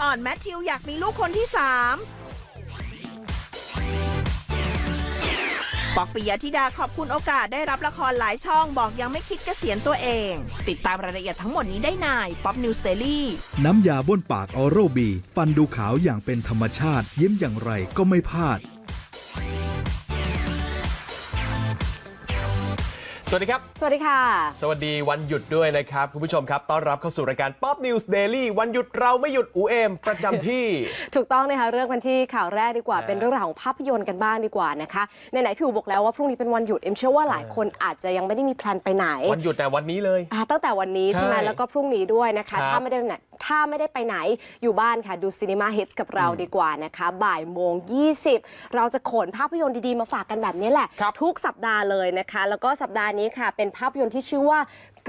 อ่อนแมทธิวอยากมีลูกคนที่สามปอกปิยธิดาขอบคุณโอกาสได้รับละครหลายช่องบอกยังไม่คิดเกษียณตัวเอง ติดตามรายละเอียดทั้งหมดนี้ได้ในป๊อปนิวสเตอรี่น้ำยาบ้วนปากออโรบี ฟันดูขาวอย่างเป็นธรรมชาติ ยิ้มอย่างไรก็ไม่พลาด สวัสดีครับ สวัสดีค่ะ สวัสดีวันหยุดด้วยนะครับ คุณผู้ชมครับ ต้อนรับเข้าสู่รายการ Pop News Daily วันหยุดเราไม่หยุดอูเอมประจำที่ ถูกต้องนะคะเรื่องกันที่ข่าวแรกดีกว่าอ่า เป็นเรื่องราวของภาพยนตร์กันบ้างดีกว่านะคะไหนๆพี่อูบอกแล้วว่าพรุ่งนี้เป็นวันหยุดเอ็มเชื่อว่าหลายคนอาจจะยังไม่ได้มีแพลนไปไหนวันหยุดแต่วันนี้เลยอ่าตั้งแต่วันนี้ใช่ไหมใช่แล้วก็พรุ่งนี้ด้วยนะคะครับถ้าไม่ได้ไปไหน ถ้าไม่ได้ไปไหนอยู่บ้านค่ะ ดูซีนีมาฮิตกับเราดีกว่านะคะ บ่ายโมง 20 เราจะขนภาพยนตร์ดี ๆ มาฝากกันแบบนี้แหละครับทุกสัปดาห์เลยนะคะ แล้วก็สัปดาห์นี้ค่ะ เป็นภาพยนตร์ที่ชื่อว่า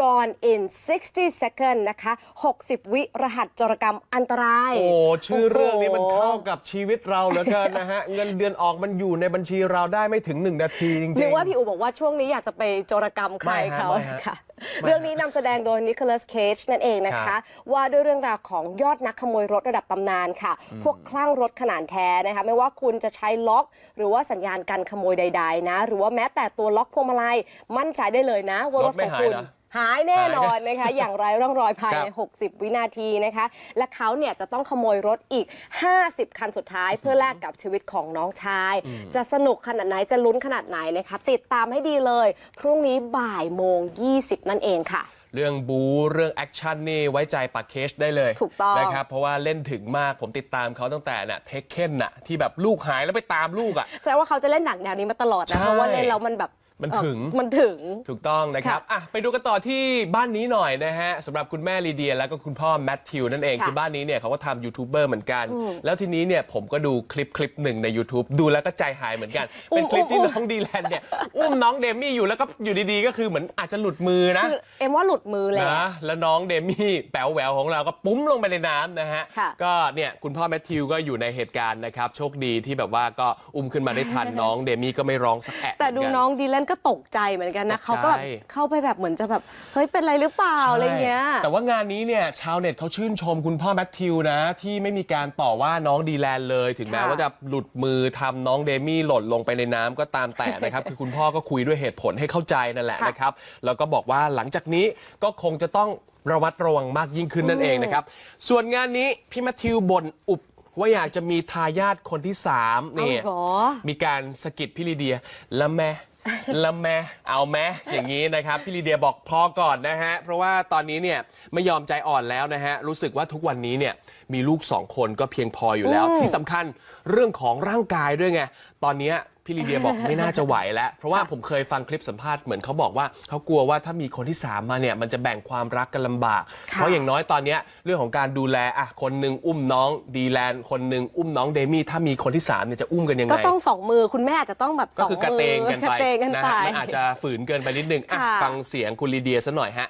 Gone in 60 Seconds นะคะ 60 วิรหัสจรกรรมอันตราย โอ้ชื่อเรื่องนี้มันโโหเข้ากับชีวิตเราเหลือเกินนะฮะ เงินเดือนออกมันอยู่ในบัญชีเราได้ไม่ถึง 1 นาทีจริงๆ นึกว่าพี่อูบอกว่าช่วงนี้อยากจะไปโจรกรรมใครไม่ฮะเขาไม่ฮะ ค่ะไม่เรื่องนี้นำแสดงโดยนิโคลัสเคจนั่นเองนะครัคะ บ ว่าด้วยเรื่องราวของยอดนักขโมยรถระดับตำนานค่ะ พวกคลั่งรถขนาดแท้นะคะ ไม่ว่าคุณจะใช้ล็อก หรือว่าสัญญาณการขโมยใด ๆ นะ หรือว่าแม้แต่ตัวล็อกพวงมาลัยมั่นใจได้เลยนะว่ารรถถไม่ของคุณหายเหรอ หายแน่นอนนะคะ อย่างไรร่องรอยภายในครับ60 วินาทีนะคะ และเขาเนี่ยจะต้องขโมยรถอีก 50 คันสุดท้าย เพื่อแลกกับชีวิตของน้องชาย จะสนุกขนาดไหนจะลุ้นขนาดไหนนะคะ ติดตามให้ดีเลย พรุ่งนี้บ่ายโมง 20 นั่นเองค่ะเรื่องบูเรื่องแอคชั่นนี่ไว้ใจปักเคชได้เลยถูกต้องนะครับเพราะว่าเล่นถึงมากผมติดตามเขาตั้งแต่น่ะเทคเคนน่ะที่แบบลูกหายแล้วไปตามลูกอะแสดงว่าเขาจะเล่นหนังแนวนี้มาตลอดใช่นะเพราะว่าเล่นแล้วมันแบบ มันเอ่อถึง มันถึง ถูกต้องนะครับค่ะอะไปดูกันต่อที่บ้านนี้หน่อยนะฮะสำหรับคุณแม่ลีเดีย แล้วก็คุณพ่อแมทธิวนั่นเองค่ะคือบ้านนี้เนี่ยเขาก็ทำยูทูบเบอร์เหมือนกัน แล้วทีนี้เนี่ยผมก็ดูคลิปคลิปหนึ่งใน YouTube ดูแล้วก็ใจหายเหมือนกัน เป็นคลิปที่น้องดีแลนด์เนี่ย อุ้มน้องเดมี่อยู่แล้วก็อยู่ดีๆ ก็คือเหมือนอาจจะหลุดมือนะคือเอ็มว่าหลุดมือแหละนะแล้วน้องเดมี่แป๋วแหววของเราก็ปุ้มลงไปในน้ำนะฮะค่ะก็เนี่ยคุณพ่อแมทธิวก็อยู่ในเหตุการณ์นะครับโชคดีที่แบบว่าก็อุ้มขึ้นมาได้ทันน้องเดมี่ก็ไม่ร้องสักแอะแต่ดูเหมืกัน้องดีแลนก็ตกใจเหมือนกันนะตกใจเขาก็แบบเข้าไปแบบเหมือนจะแบบเฮ้ยเป็นไรหรือเปล่าอะไรเงี้ยใช่แต่ว่างานนี้เนี่ยชาวเน็ตเขาชื่นชมคุณพ่อแมทธิวนะ ที่ไม่มีการต่อว่าน้องดีแลนเลย ถึงแม้ค่ะว่าจะหลุดมือทำน้องเดมี่หล่นลงไปในน้ำก็ตามแต่นะครับ คือคุณพ่อก็คุยด้วยเหตุผลให้เข้าใจนั่นแหละค่ะนะครับ แล้วก็บอกว่าหลังจากนี้ก็คงจะต้องระมัดระวังมากยิ่งขึ้นนั่นเองนะครับ ส่วนงานนี้พี่แมทธิวบ่นอุบว่าอยากจะมีทายาทคนที่สามเอานี่เหรอมีการสะกิดพี่ลีเดียแล้วแม่และแม่เอาแม่อย่างนี้นะครับพี่ลีเดียบอกพอก่อนนะฮะเพราะว่าตอนนี้เนี่ยไม่ยอมใจอ่อนแล้วนะฮะรู้สึกว่าทุกวันนี้เนี่ย มีลูกสองคนก็เพียงพออยู่แล้ว ที่สำคัญเรื่องของร่างกายด้วยไง ตอนเนี้ยพี่ลีเดียบอกไม่น่าจะไหวแล้ว เพราะว่าผมเคยฟังคลิปสัมภาษณ์เหมือนเขาบอกว่าเขากลัวว่าถ้ามีคนที่สามมาเนี่ยมันจะแบ่งความรักกันลำบากค่ะเพราะอย่างน้อยตอนเนี้ยเรื่องของการดูแลอะคนหนึ่งอุ้มน้องดีแลนคนหนึ่งอุ้มน้องเดมี่ถ้ามีคนที่สามเนี่ยจะอุ้มกันยังไงก็ต้องสองมือคุณแม่อาจจะต้องแบบสก็องคือกระมืเตงกันกไประเตงกันนะไป ฮะมันอาจจะฝืนเกินไปนิดนึงอะค่ะ ฟังเสียงคุณลีเดียซะหน่อยฮะ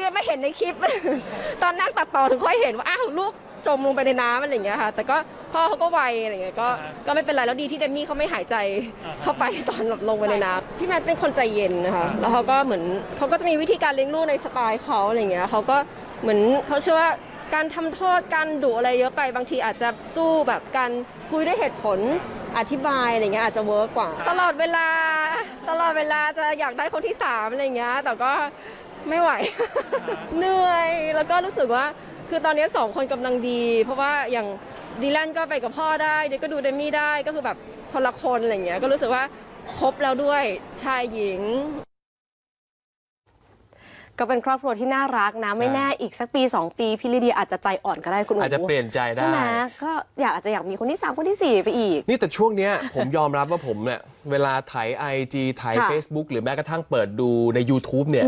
เดียไม่เห็นในคลิป ตอนนั่งตัดต่อถึงค่อยเห็นว่าอ้าวลูกจมลงไปในน้ำอะไรอย่างเงี้ยค่ะ แต่ก็พ่อเขาก็ไวอะไรอย่างเงี้ยก็ก็ไม่เป็นไรแล้วดีที่เดมี่เขาไม่หายใจเข้าไปตอนลงไปในน้ำพี่แมทเป็นคนใจเย็นนะคะแล้วเขาก็เหมือนเขาก็จะมีวิธีการเลี้ยงลูกในสไตล์เขาอะไรอย่างเงี้ยเขาก็เหมือนเขาเชื่อว่าการทำโทษการดุอะไรเยอะไปบางทีอาจจะสู้แบบการคุยด้วยเหตุผลอธิบายอะไรเงี้ยอาจจะเวิร์กกว่า ตลอดเวลา ตลอดเวลาจะอยากได้คนที่สามอะไรเงี้ยแต่ก็ ไม่ไหว เหนื่อยแล้วก็รู้สึกว่าคือตอนนี้สองคนกำลังดี เพราะว่าอย่างดีแลนก็ไปกับพ่อได้เด็กก็ดูเดมี่ได้ก็คือแบบคนละคนอะไรอย่างเงี้ยก็รู้สึกว่าครบแล้วด้วยชายหญิง ก็เป็นครอบครัวที่น่ารักนะ ไม่แน่อีกสักปี 2 ปีพี่ลิเดียอาจจะใจอ่อนก็ได้คุณอู๋อาจจะเปลี่ยนใจได้ใช่ไหมก็อยากอาจจะอยากมีคนที่ 3 คนที่ 4 ไปอีก นี่แต่ช่วงเนี้ยผมยอมรับว่าผมเนี่ยเวลาถ่าย IG ถ่ายค่ะ Facebook หรือแม้กระทั่งเปิดดูใน YouTube เนี่ย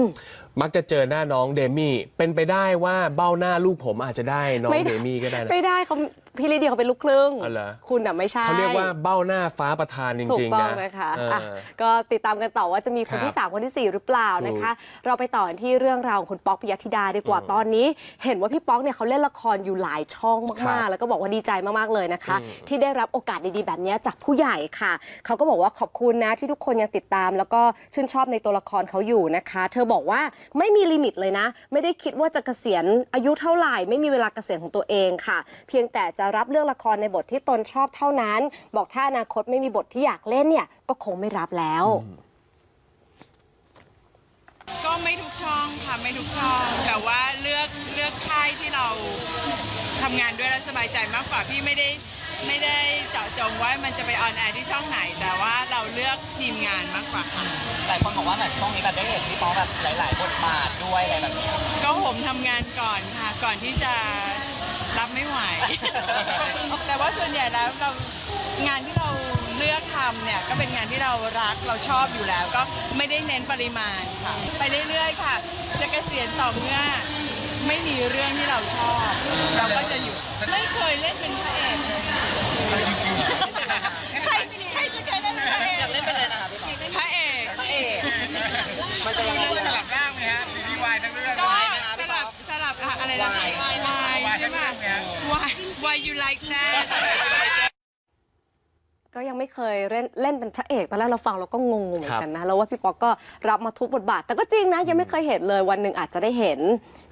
มักจะเจอหน้าน้องเดมี่เป็นไปได้ว่าเบ้าหน้าลูกผมอาจจะได้น้องไม่ได้เดมี่ก็ได้นะไม่ได้เขา พี่ลิเดียเขาเป็นลูกครึ่ง อ๋อเหรอ คุณอะไม่ใช่เขาเรียกว่าเบ้าหน้าฟ้าประธานจถูริกงต้ๆองนะนะคะเออ อะก็ติดตามกันต่อว่าจะมีคนที่ ครับ3 คนทีสี่ 4 หรือเปล่านะคะ เราไปต่อกันที่เรื่องราวของคุณป๊อกปิยธิดาดีกว่าอืมตอนนี้ เห็นว่าพี่ป๊อกเนี่ยเขาเล่นละครอยู่หลายช่องครัมากบๆแล้วก็บอกว่าดีใจมากๆเลยนะคะ อืม ที่ได้รับโอกาสดีๆแบบนี้จากผู้ใหญ่ค่ะ เขาก็บอกว่าขอบคุณนะที่ทุกคนยังติดตาม แล้วก็ชื่นชอบในตัวละครเขาอยู่นะคะ เธอบอกว่าไม่มีลิมิตเลยนะ ไม่ได้คิดว่าจะเกษียณอายุเท่าไหร่ ไม่มีเวลาเกษียณของตัวเองค่ะ เพียงแต่จะรับเรื่องละครในบทที่ตนชอบเท่านั้น บอกถ้าอนาคตไม่มีบทที่อยากเล่นเนี่ยก็คงไม่รับแล้ว ก็ไม่ทุกช่องค่ะไม่ทุกช่อง แต่ว่าเลือกเลือกค่ายที่เราทำงานด้วยแล้วสบายใจมากกว่าพี่ไม่ได้ไม่ได้เจาะจงว่ามันจะไปออนแอร์ที่ช่องไหน แต่ว่าเราเลือกทีมงานมากกว่าค่ะ หลายคนบอกว่าแบบช่วงนี้แบบได้เห็นพี่ป๊อกแบบหลาย ๆ บทบาทด้วยอะไรแบบนี้ ก็ผมทำงานก่อนค่ะ ก่อนที่จะ รับไม่ไหว แต่ว่าส่วนใหญ่แล้วเรางานที่เราเลือกทำเนี่ยก็เป็นงานที่เรารักเราชอบอยู่แล้ว ก็ไม่ได้เน้นปริมาณค่ะ ไปเรื่อยๆค่ะ จะเกษียณต่อเมื่อไม่มีเรื่องที่เราชอบ เราก็จะอยู่ไม่เคยเล่นเป็นพระเอก ยวายใช่ไหมวายวาย you like that ก็ยังไม่เคยเล่นเล่นเป็นพระเอกตอนแรกเราฟังเราก็งงๆเหมือครันบกันนะแล้วว่าพี่ป๊อกก็รับมาทุกบทบาท แต่ก็จริงนะ ยังไม่เคยเห็นเลยวันหนึ่งอาจจะได้เห็น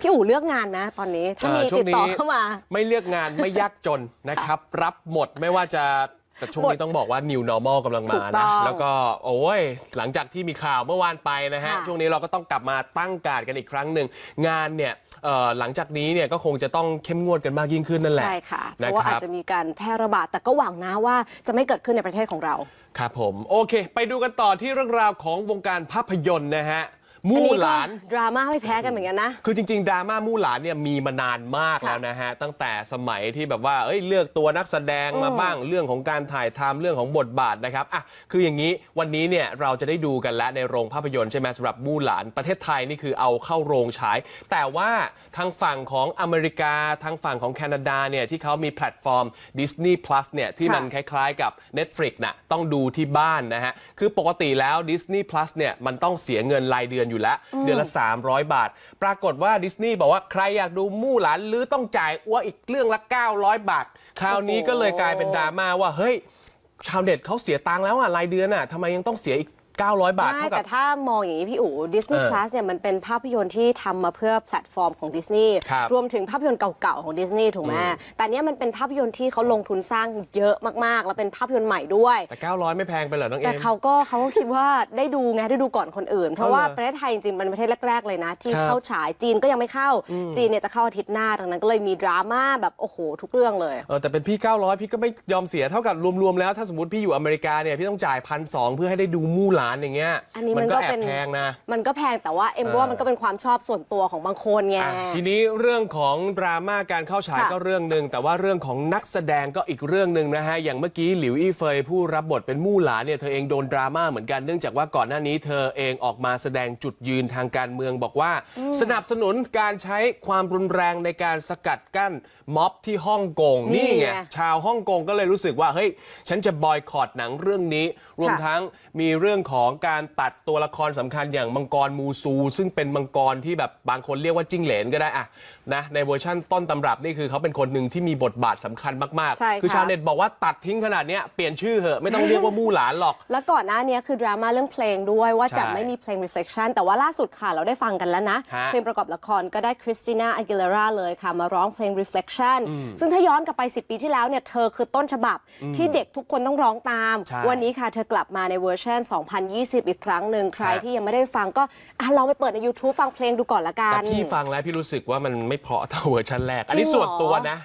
พี่อู๋เลือกงานนะตอนนี้ถ้ามีเอ่อช่วติงดนี้ต่อเข้ามา ไม่เลือกงานไม่ยากจนนะครับ รับหมดไม่ว่าจะ แต่ช่วงนี้ต้องบอกว่า new normal กำลังถูมากต้นะ องแล้วก็โอ้ยหลังจากที่มีข่าวเมื่อวานไปนะฮะ ค่ะช่วงนี้เราก็ต้องกลับมาตั้งการดกันอีกครั้งหนึ่ง งานเนี่ยเอ่อหลังจากนี้เนี่ยก็คงจะต้องเข้มงวดกันมากยิ่งขึ้นนั่นแหละใช่ค่ะ เพนะราะว่าคอาจรับ จะมีการแพร่ระบาด แต่ก็หวังนะว่าจะไม่เกิดขึ้นในประเทศของเรา ครับผม โอเค ไปดูกันต่อที่เรื่องราวของวงการภาพยนตร์นะฮะอั มู่นี้หก็ลานดราม่าไม่แพ้กันเหมือนกันนะ คือจริง ๆ ดราม่ามู่หลานเนี่ยมีมานานมากค่ะแล้วนะฮะ ตั้งแต่สมัยที่แบบว่าเอ้ยเลือกตัวนักแสดงมาอืมบ้างเรื่องของการถ่ายทำเรื่องของบทบาทนะครับอะคืออย่างนี้วันนี้เนี่ยเราจะได้ดูกันแล้วในโรงภาพยนตร์ใช่ไหมสำหรับมู่หลานประเทศไทยนี่คือเอาเข้าโรงฉาย แต่ว่าทางฝั่งของอเมริกาทางฝั่งของแคนาดาเนี่ยที่เขามีแพลตฟอร์ม Disney Plus เนี่ยที่มันคล้ายๆ กับ Netflix น่ะต้องดูที่บ้านนะฮะคือปกติแล้ว Disney Plus เนี่ยมันต้องเสียเงินรายเดือนอยู่แล้ว เดือนละ 300 บาท ปรากฏว่าดิสนีย์บอกว่าใครอยากดูมู่หลานหรือต้องจ่ายอ้วอีกเรื่องละ 900 บาท คราวนี้ก็เลยกลายเป็นดราม่าว่าเฮ้ยชาวเน็ตเขาเสียตังค์แล้วอะรายเดือนอะทำไมยังต้องเสียอีก 900 บาทไม่เท่ากัแต่บถ้ามองอย่างนี้พี่อู๋ Disney เออ Plus เนี่ยมันเป็นภาพยนตร์ที่ทำมาเพื่อแพลตฟอร์มของดิสนีย์ครับรวมถึงภาพยนตร์เก่าๆของดิสนีย์ถูกไหมอืม แต่เนี้ยมันเป็นภาพยนตร์ที่เขาลงทุนสร้างเยอะมากๆ แล้วเป็นภาพยนตร์ใหม่ด้วย แต่ 900 ไม่แพงไปเหรอน้องเอ็แต่ม เขาก็เขาก็คิดว่าได้ดูไงได้ดูก่อนคนอื่น เพราะว่าเอาเหรอประเทศไทยจริงๆมันเป็นประเทศแรก ๆ เลยนะ ที่ครับเข้าฉายจีนก็ยังไม่เข้าจีนเนี่ยจะเข้าอาทิตย์หน้าดังนั้นก็เลยมีดราม่าแบบโอ้โหทุกเรื่องเลย เออแต่เป็นพี่ 900 พี่ก็ไม่ยอมเสียเท่ากับรวม ๆ แล้วถ้าสมมติพี่อยู่อเมริกาเนี่ยพี่ต้องจ่ายพันสเพื่อให้ได้ดูมู่หลานอย่างเงี้ยอันนี้มันก็ก็แอบเป็น แพงนะ มันก็แพงแต่ว่าเอ็มเออว่ามันก็เป็นความชอบส่วนตัวของบางคนไง อะทีนี้เรื่องของดราม่าการเข้าฉายค่ะก็เรื่องหนึ่งแต่ว่าเรื่องของนักแสดงก็อีกเรื่องหนึ่งนะฮะอย่างเมื่อกี้หลิวอี้เฟยผู้รับบทเป็นมู่หลานเนี่ยเธอเองโดนดราม่าเหมือนกันเนื่องจากว่าก่อนหน้านี้เธอเองออกมาแสดงจุดยืนทางการเมืองบอกว่า สนับสนุนการใช้ความรุนแรงในการสกัดกั้นม็อบที่ฮ่องกงนี่นี่ไง ไง ชาวฮ่องกงก็เลยรู้สึกว่าเฮ้ยฉันจะบอยคอรดหนังเรื่องนี้ รวมทั้งมีเรื่องของการตัดตัวละครสำคัญอย่างมังกรมูซู ซึ่งเป็นมังกรที่แบบบางคนเรียกว่าจิ้งเหลนก็ได้อะนะในเวอร์ชั่นต้นตำรับนี่คือเขาเป็นคนหนึ่งที่มีบทบาทสำคัญมากใช่ๆคือค่ะชาวเน็ตบอกว่าตัดทิ้งขนาดเนี้ยเปลี่ยนชื่อเหอะไม่ต้องเรียกว่ามู่หลานหรอก แล้วก่อนหน้านี้คือดราม่าเรื่องเพลงด้วยว่าจะใช่ไม่มีเพลง reflection แต่ว่าล่าสุดค่ะเราได้ฟังกันแล้วนะฮะเพลงประกอบละครก็ได้คริสติน่าอากิเลราเลยค่ะมาร้องเพลง reflection ซึ่งถ้าย้อนกลับไป 10 ปีที่แล้วเนี่ยเธอคือต้นฉบับที่เด็กทุกคนต้องร้องตามใช่วันนี้ค่ะเธอกลับมาในเวอร์ชัน2020 อีกครั้งหนึ่งใครฮะที่ยังไม่ได้ฟังก็อะลองไปเปิดใน YouTube ฟังเพลงดูก่อนละกัแต่นพี่ฟังแล้วพี่รู้สึกว่ามันไม่เพราะเท่าเวอร์ชันแรก อันนี้จริงเหรอ ส่วนตัวนะ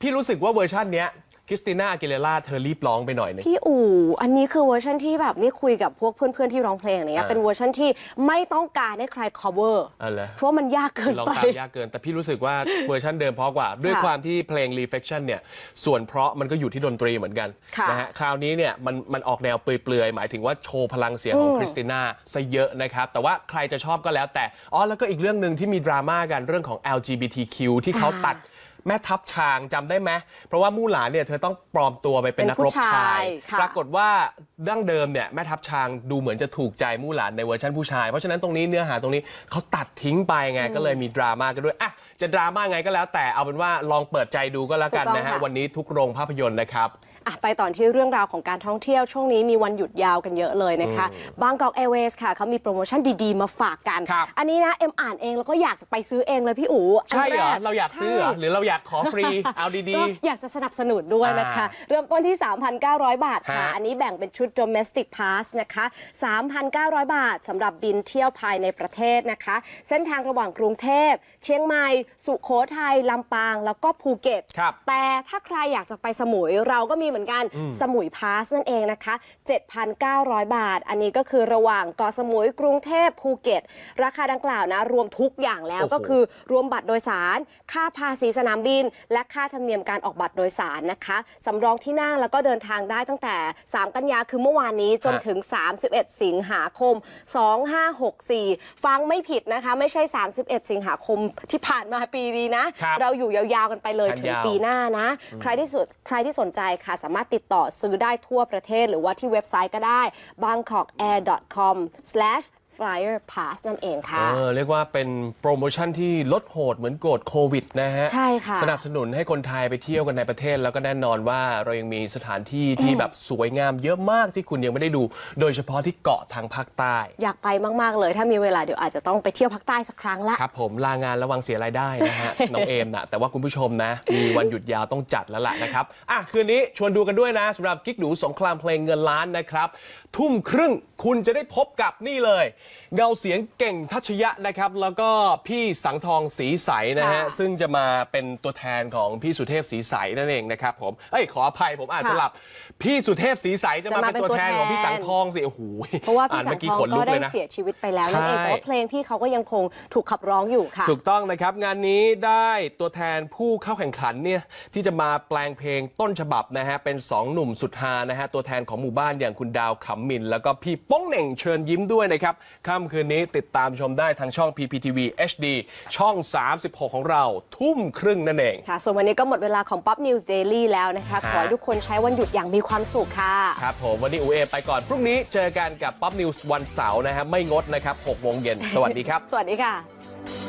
พี่รู้สึกว่าเวอร์ชันเนี้ย คริสติน่าอากิเลล่าเธอรีบร้องไปหน่อยหนึง พี่อู๋อันนี้คือเวอร์ชันที่แบบนี่คุยกับพวกเพื่อนๆที่ร้องเพลงอะไรเงี้ยอ่า เป็นเวอร์ชันที่ไม่ต้องการให้ใคร cover อ๋อเหรอเพราะว่ามันยากเกินลองไป ตามยากเกิน แต่พี่รู้สึกว่าเวอร์ชันเดิมเพราะกว่า ด้วยค่ะความที่เพลง reflection เนี่ย ส่วนเพราะมันก็อยู่ที่ดนตรีเหมือนกันค่ะนะฮะคราวนี้เนี่ยมันมันออกแนวเปลือยๆ หมายถึงว่าโชว์พลังเสียงของอืม คริสติน่าซะเยอะนะครับ แต่ว่าใครจะชอบก็แล้วแต่อ๋อแล้วก็อีกเรื่องหนึ่งที่มีดราม่ากันเรื่องของ LGBTQ ที่เขาตัด แม่ทัพช้างจำได้ไหมเพราะว่ามู่หลานเนี่ยเธอต้องปลอมตัวไปเป็นเป็นนักรบผู้ชายชายค่ะ ปรากฏว่าดั้งเดิมเนี่ยแม่ทัพช้างดูเหมือนจะถูกใจมู่หลานในเวอร์ชันผู้ชาย เพราะฉะนั้นตรงนี้เนื้อหาตรงนี้เขาตัดทิ้งไปไงก็เลยมีดราม่ากันด้วยอะจะดราม่าไงก็แล้ว แต่เอาเป็นว่าลองเปิดใจดูก็แล้วกันนะฮะวันนี้ทุกโรงภาพยนตร์นะครับ อะไปต่อที่เรื่องราวของการท่องเที่ยวช่วงนี้มีวันหยุดยาวกันเยอะเลยนะคะบางกอกแอร์เวย์ค่ะเขามีโปรโมชั่นดีๆ มาฝากกัน ครับ อันนี้นะ เอ็มอ่านเองแล้วก็อยากจะไปซื้อเองเลยพี่อู๋นใช่เหรอแกเราอยากซื้อเหรอใช่ หรือเราอยากขอฟรี เอาดี ก็อยากจะสนับสนุนด้วยนะคะ อ่าเริ่มต้นที่ 3,900 บาทค่ะ ฮะอันนี้แบ่งเป็นชุด domestic pass นะคะ 3,900 บาทสำหรับบินเที่ยวภายในประเทศนะคะ เส้นทางระหว่างกรุงเทพ เชียงใหม่ สุโขทัยลำปาง แล้วก็ภูเก็ต ครับ แต่ถ้าใครอยากจะไปสมุยเราก็มีเหมือนกันสมุยพาสนั่นเองนะคะ 7,900 บาท อันนี้ก็คือระหว่างเกาะสมุยกรุงเทพภูเก็ต ราคาดังกล่าวนะ รวมทุกอย่างแล้วโอ้โหก็คือรวมบัตรโดยสาร ค่าภาษีสนามบิน และค่าธรรมเนียมการออกบัตรโดยสารนะคะสำรองที่นั่งแล้วก็เดินทางได้ตั้งแต่ 3 กันยาคือเมื่อวานนี้จนถึง 31 สิงหาคม 2564 ฟังไม่ผิดนะคะ ไม่ใช่ 31 สิงหาคมที่ผ่านมาปีนี้นะ ครับเราอยู่ยาวๆกันไปเลยกันถึงยาว ปีหน้านะ ใครที่สุดใครที่สนใจค่ะ สามารถติดต่อซื้อได้ทั่วประเทศหรือว่าที่เว็บไซต์ก็ได้ bangkokair.com/flyerpass นั่นเองค่ะ เออเรียกว่าเป็นโปรโมชั่นที่ลดโหดเหมือนโกดโควิดนะฮะ ใช่ค่ะ สนับสนุนให้คนไทยไปเที่ยวกันในประเทศ แล้วก็แน่นอนว่าเรายังมีสถานที่ที่แบบสวยงามเยอะมากที่คุณยังไม่ได้ดู โดยเฉพาะที่เกาะทางภาคใต้ อยากไปมาก ๆ เลย ถ้ามีเวลาเดี๋ยวอาจจะต้องไปเที่ยวภาคใต้สักครั้งละ ครับผมลางานระวังเสียรายได้นะฮะ น้องเอมนะแต่ว่าคุณผู้ชมนะ มีวันหยุดยาวต้องจัดแล้วล่ะนะครับอะคืนนี้ชวนดูกันด้วยนะสำหรับกิ๊กดูสงครามเพลงเงินล้านนะครับทุ่มครึ่งคุณจะได้พบกับนี่เลยเงาเสียงเก่งทัชยะนะครับ แล้วก็พี่สังทองสีใสนะฮะค่ะซึ่งจะมาเป็นตัวแทนของพี่สุเทพสีใสนั่นเองนะครับผมเอ้ยขออภัยผมอ่านค่ะสลับ พี่สุเทพสีใสจะมาจะมาเป็นตัวแทนของพี่สังทองสิโอ้โหเพราะว่าอ่พี่นสัเมื่งอกี้ทองขนลุก็กเลได้ยนะเสียชีวิตไปแล้วนั่นเองใช่แต่ว่าเพลงพี่เขาก็ยังคงถูกขับร้องอยู่ค่ะ ถูกต้องนะครับ งานนี้ได้ตัวแทนผู้เข้าแข่งขันเนี่ยที่จะมาแปลงเพลงต้นฉบับนะฮะเป็น 2 หนุ่มสุดฮานะฮะตัวแทนของหมู่บ้านอย่างคุณดาวขำมิน แล้วก็พี่โป้งเหน่งเชิญยิ้มด้วยนะครับค่ำคืนนี้ติดตามชมได้ทางช่อง PPTV HD ช่อง 36 ของเราทุ่มครึ่งนั่นเอง ค่ะ ส่วนวันนี้ก็หมดเวลาของ Pop News Daily แล้วนะคะ ขอให้ทุกคนใช้วันหยุดอย่างมีความสุขค่ะ ครับผม วันนี้อูเอไปก่อน พรุ่งนี้เจอกันกับ Pop News วันเสาร์นะฮะไม่งดนะครับ6โมงเย็นสวัสดีครับ สวัสดีค่ะ